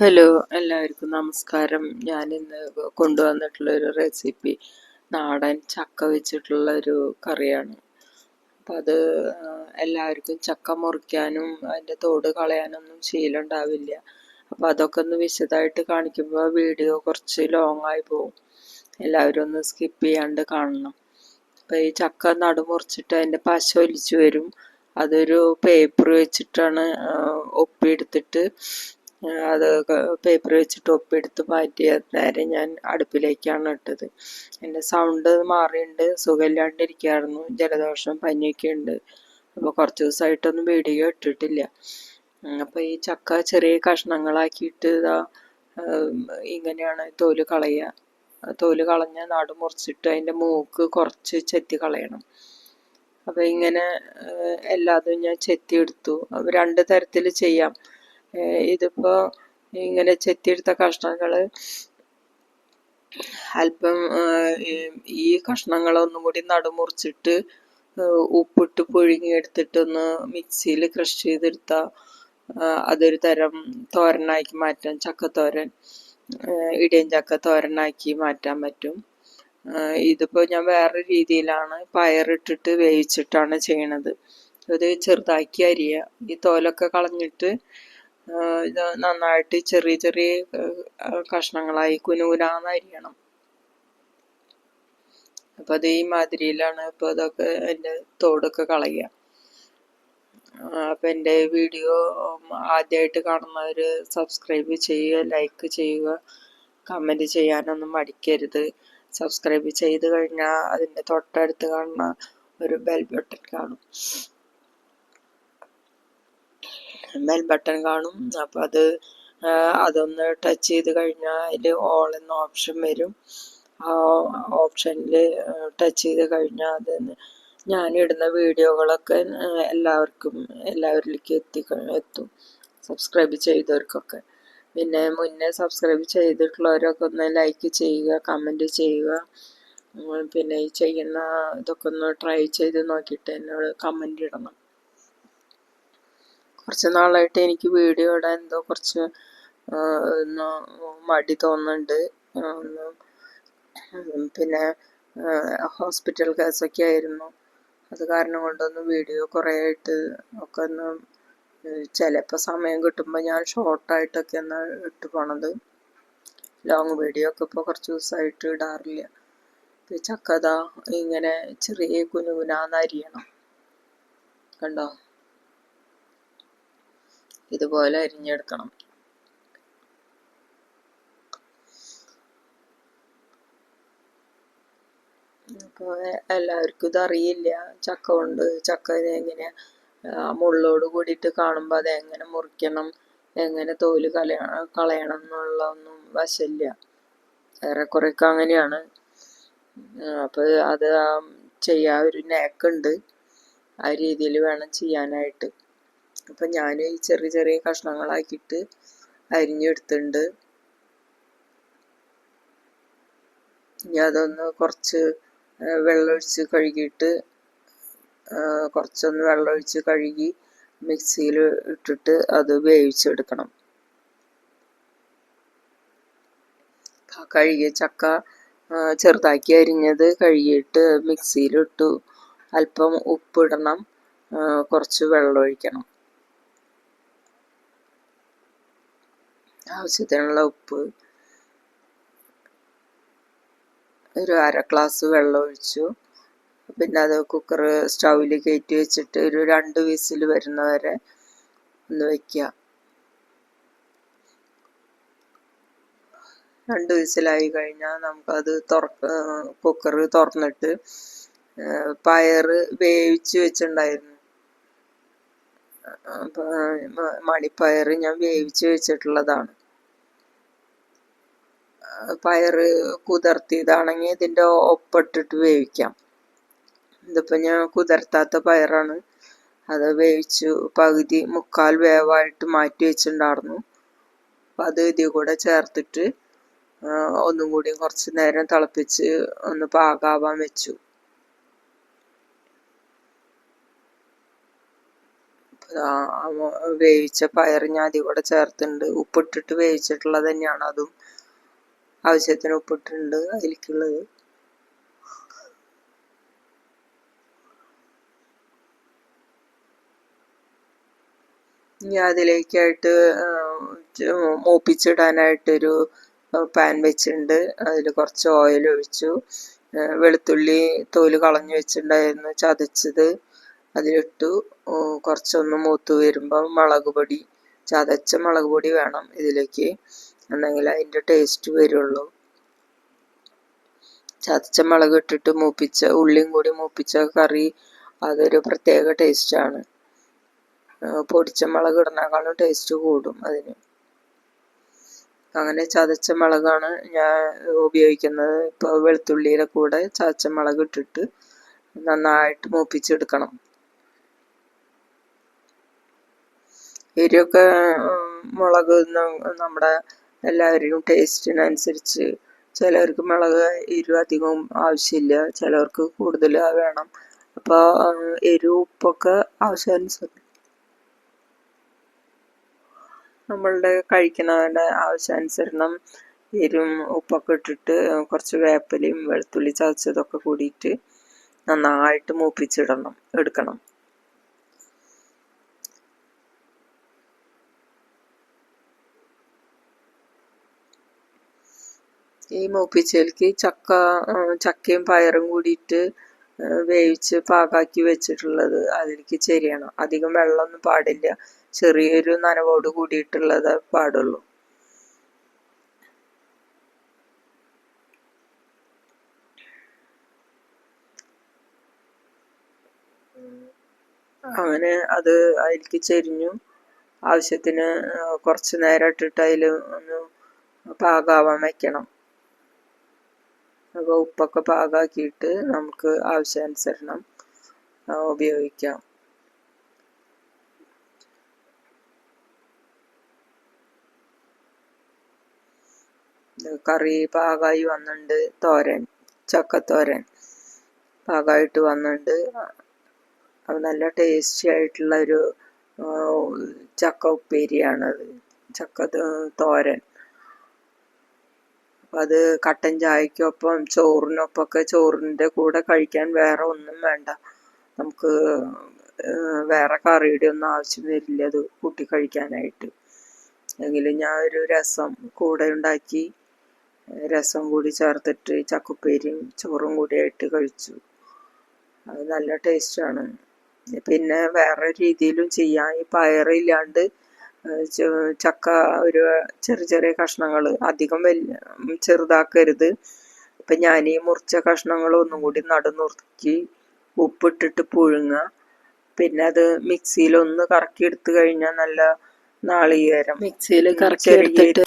Hello എല്ലാവർക്കും നമസ്കാരം. ഞാൻ ഇന്ന് കൊണ്ടുവന്നിട്ടുള്ള ഒരു റെസിപ്പി നാടൻ ചക്ക വെച്ചിട്ടുള്ള ഒരു കറിയാണ്. അപ്പം അത് എല്ലാവർക്കും ചക്ക മുറിക്കാനും അതിന്റെ തോട് കളയാനൊന്നും ശീലമുണ്ടാവില്ല. അപ്പോൾ അതൊക്കെ ഒന്ന് വിശദമായിട്ട് കാണിക്കുമ്പോൾ വീഡിയോ കുറച്ച് ലോങ് ആയി പോകും എല്ലാവരും ഒന്ന് സ്കിപ്പ് ചെയ്യാണ്ട് കാണണം. അപ്പോൾ ഈ ചക്ക നടുമുറിച്ചിട്ട് അതിന്റെ പശ ഒലിച്ചു വരും. അതൊരു പേപ്പർ വെച്ചിട്ടാണ് ഒപ്പിയെടുത്തിട്ട് അത് പേപ്പർ വെച്ചിട്ട് എടുത്ത് മാറ്റിയ നേരെ ഞാൻ അടുപ്പിലേക്കാണ് ഇട്ടത്. എന്റെ സൗണ്ട് മാറിയുണ്ട് സുഖമില്ലാണ്ടിരിക്കുകയായിരുന്നു ജലദോഷം പനിയൊക്കെ ഉണ്ട് അപ്പോൾ കുറച്ച് ദിവസമായിട്ടൊന്നും വീഡിയോ ഇട്ടിട്ടില്ല. അപ്പോൾ ഈ ചക്ക ചെറിയ കഷ്ണങ്ങളാക്കിയിട്ട് ഇതാ ഇങ്ങനെയാണ് തോൽ കളയുക തോൽ കളഞ്ഞ നാട് മുറിച്ചിട്ട് അതിന്റെ മൂക്ക് കുറച്ച് ചെത്തി കളയണം. അപ്പോൾ ഇങ്ങനെ എല്ലാതും ഞാൻ ചെത്തിയെടുത്തു. രണ്ട് തരത്തിൽ ചെയ്യാം. ഇതിപ്പോ ഇങ്ങനെ ചെത്തിയെടുത്ത കഷ്ണങ്ങൾ അല്പം ഈ കഷ്ണങ്ങളൊന്നും കൂടി നടുമുറിച്ചിട്ട് ഉപ്പിട്ട് പുഴുങ്ങിയെടുത്തിട്ടൊന്ന് മിക്സിയിൽ ക്രഷ് ചെയ്തെടുത്ത അതൊരു തരം തോരനാക്കി മാറ്റാം ചക്കത്തോരൻ ഇടിയൻ ചക്ക തോരനാക്കി മാറ്റാൻ പറ്റും. ഇതിപ്പോ ഞാൻ വേറെ രീതിയിലാണ് പയറിട്ടിട്ട് വേവിച്ചിട്ടാണ് ചെയ്യണത്. ഇത് ചെറുതാക്കി അരിയുക ഈ തോലൊക്കെ കളഞ്ഞിട്ട് ഇത് നന്നായിട്ട് ചെറിയ ചെറിയ കഷ്ണങ്ങളായി കുനുകുനാന്ന് അരിയണം അപ്പം അത് ഈ മാതിരിയിലാണ് ഇപ്പോൾ അതൊക്കെ എന്റെ തോടൊക്കെ കളയുക. അപ്പം എന്റെ വീഡിയോ ആദ്യമായിട്ട് കാണുന്നവർ സബ്സ്ക്രൈബ് ചെയ്യുക ലൈക്ക് ചെയ്യുക കമന്റ് ചെയ്യാനൊന്നും മടിക്കരുത്. സബ്സ്ക്രൈബ് ചെയ്ത് കഴിഞ്ഞാൽ അതിന്റെ തൊട്ടടുത്ത് കാണുന്ന ഒരു ബെൽ ബട്ടൺ കാണും. ബെൽ ബട്ടൺ കാണും. അപ്പോൾ അത് അതൊന്ന് ടച്ച് ചെയ്ത് കഴിഞ്ഞാൽ അതിൽ ഓൾ എന്ന ഓപ്ഷൻ വരും. ആ ഓപ്ഷനിൽ ടച്ച് ചെയ്ത് കഴിഞ്ഞാൽ അത് ഞാനിടുന്ന വീഡിയോകളൊക്കെ എല്ലാവർക്കും എല്ലാവരിലേക്കും എത്തി എത്തും. സബ്സ്ക്രൈബ് ചെയ്തവർക്കൊക്കെ. പിന്നെ മുന്നേ സബ്സ്ക്രൈബ് ചെയ്തിട്ടുള്ളവരൊക്കെ ഒന്ന് ലൈക്ക് ചെയ്യുക കമന്റ് ചെയ്യുക. പിന്നെ ഈ ചെയ്യുന്ന ഇതൊക്കെ ഒന്ന് ട്രൈ ചെയ്ത് നോക്കിയിട്ട് എന്നോട് കമന്റ് ഇടണം. കുറച്ച് നാളായിട്ട് എനിക്ക് വീഡിയോ ഇടാൻ എന്തോ കുറച്ച് മടി തോന്നുന്നുണ്ട്. പിന്നെ ഹോസ്പിറ്റൽ കേസൊക്കെ ആയിരുന്നു. അത് കാരണം കൊണ്ടൊന്ന് വീഡിയോ കുറേ ആയിട്ട് ഒക്കെ ഒന്ന് ചിലപ്പോൾ സമയം കിട്ടുമ്പോൾ ഞാൻ ഷോർട്ടായിട്ടൊക്കെ ഒന്ന് ഇട്ട് പോണത്. ലോങ് വീഡിയോ ഒക്കെ ഇപ്പോൾ കുറച്ച് ദിവസമായിട്ട് ഇടാറില്ല. ചക്കത ഇങ്ങനെ ചെറിയ കുനുകുനാന്ന് അരിയണം കണ്ടോ? ഇതുപോലെ അരിഞ്ഞെടുക്കണം. എല്ലാവർക്കും ഇതറിയില്ല ചക്ക കൊണ്ട് ചക്ക എങ്ങനെ മുള്ളോട് കൂടിയിട്ട് കാണുമ്പോൾ അത് എങ്ങനെ മുറിക്കണം എങ്ങനെ തോൽ കല കളയണം എന്നുള്ളതൊന്നും വശമില്ല. ഏറെക്കുറെയൊക്കെ അങ്ങനെയാണ്. അപ്പോൾ അത് ചെയ്യാൻ ഒരു നേക്കുണ്ട് ആ രീതിയിൽ വേണം ചെയ്യാനായിട്ട്. അപ്പം ഞാൻ ഈ ചെറിയ ചെറിയ കഷ്ണങ്ങളാക്കിയിട്ട് അരിഞ്ഞെടുത്തിട്ടുണ്ട്. ഇനി അതൊന്ന് കുറച്ച് വെള്ളമൊഴിച്ച് കഴുകിയിട്ട് കുറച്ചൊന്ന് വെള്ളമൊഴിച്ച് കഴുകി മിക്സിയിൽ ഇട്ടിട്ട് അത് വേവിച്ചെടുക്കണം. കഴുകിയ ചക്ക ചെറുതാക്കി അരിഞ്ഞത് കഴുകിയിട്ട് മിക്സിയിലിട്ടു അല്പം ഉപ്പിടണം കുറച്ച് വെള്ളം ഒഴിക്കണം ആവശ്യത്തിനുള്ള ഉപ്പ് ഒരു അര ഗ്ലാസ് വെള്ളം ഒഴിച്ചു. പിന്നെ അത് കുക്കർ സ്റ്റൗവിൽ കയറ്റി വെച്ചിട്ട് ഒരു രണ്ട് വിസിൽ വരുന്നവരെ ഒന്ന് വയ്ക്കുക. രണ്ട് വിസിലായി കഴിഞ്ഞാൽ നമുക്കത് തുറക്ക കുക്കർ തുറന്നിട്ട് പയർ വേവിച്ച് വെച്ചിട്ടുണ്ടായിരുന്നു. മണിപ്പയർ ഞാൻ വേവിച്ച് വെച്ചിട്ടുള്ളതാണ്. പയറ് കുതിർത്തിയതാണെങ്കിൽ ഇതിന്റെ ഒപ്പിട്ടിട്ട് വേവിക്കാം. ഇതിപ്പോൾ ഞാൻ കുതിർത്താത്ത പയറാണ്. അത് വേവിച്ചു പകുതി മുക്കാൽ വേവായിട്ട് മാറ്റി വെച്ചിട്ടുണ്ടായിരുന്നു. അപ്പം അത് ഇതിൽ കൂടെ ചേർത്തിട്ട് ഒന്നും കൂടി കുറച്ച് നേരം തിളപ്പിച്ച് ഒന്ന് പാകാവാൻ വെച്ചു. വേവിച്ച പയർ ഞാൻ അതിൽ കൂടെ ചേർത്തിട്ടുണ്ട്. ഉപ്പിട്ടിട്ട് വേവിച്ചിട്ടുള്ളത് തന്നെയാണ്. അതും ആവശ്യത്തിന് ഉപ്പിട്ടിട്ടുണ്ട് അതിലേക്കുള്ളത്. ഇനി അതിലേക്കായിട്ട് മൂപ്പിച്ചിടാനായിട്ടൊരു പാൻ വെച്ചിട്ടുണ്ട്. അതിൽ കുറച്ച് ഓയിൽ ഒഴിച്ചു. വെളുത്തുള്ളി തോൽ കളഞ്ഞു വെച്ചിട്ടുണ്ടായിരുന്നു ചതച്ചത്. അതിലിട്ടു. കുറച്ചൊന്ന് മൂത്ത് വരുമ്പോൾ മുളക് പൊടി ചതച്ച മുളക് പൊടി വേണം ഇതിലേക്ക്. എന്നെങ്കിൽ അതിന്റെ ടേസ്റ്റ് വരുള്ളൂ. ചതച്ച മുളക് ഇട്ടിട്ട് മൂപ്പിച്ച ഉള്ളിയും കൂടി മൂപ്പിച്ച കറി അതൊരു പ്രത്യേക ടേസ്റ്റാണ് പൊടിച്ച മുളക് ഇടുന്നേക്കാളും ടേസ്റ്റ് കൂടും അതിന്. അങ്ങനെ ചതച്ച മുളകാണ് ഞാൻ ഉപയോഗിക്കുന്നത്. ഇപ്പോൾ വെളുത്തുള്ളിയുടെ കൂടെ ചതച്ച മുളക് ഇട്ടിട്ട് നന്നായിട്ട് മൂപ്പിച്ചെടുക്കണം. എരിയൊക്കെ മുളക് നമ്മുടെ എല്ലാവരുടെയും ടേസ്റ്റിനനുസരിച്ച് ചിലവർക്ക് മുളക് എരിവ് അധികം ആവശ്യമില്ല ചിലവർക്ക് കൂടുതൽ വേണം. അപ്പോൾ എരിവ് ഉപ്പൊക്കെ ആവശ്യാനുസരണം നമ്മളുടെ കഴിക്കുന്നവരുടെ ആവശ്യാനുസരണം എരിവും ഉപ്പൊക്കെ ഇട്ടിട്ട് കുറച്ച് വേപ്പിലയും വെളുത്തുള്ളി ചതച്ചതൊക്കെ കൂടിയിട്ട് നന്നായിട്ട് മൂപ്പിച്ചിടണം എടുക്കണം. ഈ മൂപ്പിച്ചതിലേക്ക് ചക്ക ചക്കയും പയറും കൂടിയിട്ട് വേവിച്ച് പാകാക്കി വെച്ചിട്ടുള്ളത് അതിലേക്ക് ചെരിയണം അധികം വെള്ളമൊന്നും പാടില്ല. ചെറിയൊരു നനവോട് കൂടിയിട്ടുള്ളത് പാടുള്ളൂ. അങ്ങനെ അത് അതിലേക്ക് ചെരിഞ്ഞു. ആവശ്യത്തിന് കുറച്ച് നേരം ഇട്ടിട്ട് അതിൽ ഒന്ന് പാകാവാൻ വെക്കണം. അപ്പോൾ ഉപ്പൊക്കെ പാകാക്കിയിട്ട് നമുക്ക് ആവശ്യാനുസരണം ഉപയോഗിക്കാം. കറി പാകമായി വന്നിട്ടുണ്ട് തോരൻ ചക്കത്തോരൻ പാകമായിട്ട് വന്നിട്ടുണ്ട്. അത് നല്ല ടേസ്റ്റി ആയിട്ടുള്ള ഒരു ചക്ക ഉപ്പേരിയാണത് ചക്ക തോരൻ. അപ്പം അത് കട്ടൻ ചായക്കൊപ്പം ചോറിനൊപ്പമൊക്കെ ചോറിന്റെ കൂടെ കഴിക്കാൻ വേറെ ഒന്നും വേണ്ട. നമുക്ക് വേറെ കറിയുടെ ഒന്നും ആവശ്യം വരില്ല അത് കൂട്ടി കഴിക്കാനായിട്ട്. എങ്കിലും ഞാൻ ഒരു രസം കൂടെ ഉണ്ടാക്കി രസം കൂടി ചേർത്തിട്ട് ചക്കുപ്പേരിയും ചോറും കൂടി ആയിട്ട് കഴിച്ചു. അത് നല്ല ടേസ്റ്റാണ്. പിന്നെ വേറെ രീതിയിലും ചെയ്യാം. ഈ പയറില്ലാണ്ട് ചക്ക ഒരു ചെറിയ ചെറിയ കഷ്ണങ്ങൾ അധികം വലിയ ചെറുതാക്കരുത്. ഇപ്പം ഞാൻ ഈ മുറിച്ച കഷ്ണങ്ങൾ ഒന്നും കൂടി നടുനുറുക്കി ഉപ്പിട്ടിട്ട് പുഴുങ്ങുക പിന്നെ അത് മിക്സിയിൽ ഒന്ന് കറക്കി എടുത്തു കഴിഞ്ഞാൽ നല്ല നാളികേരം. മിക്സിയിൽ കറക്കി എടുത്തിട്ട്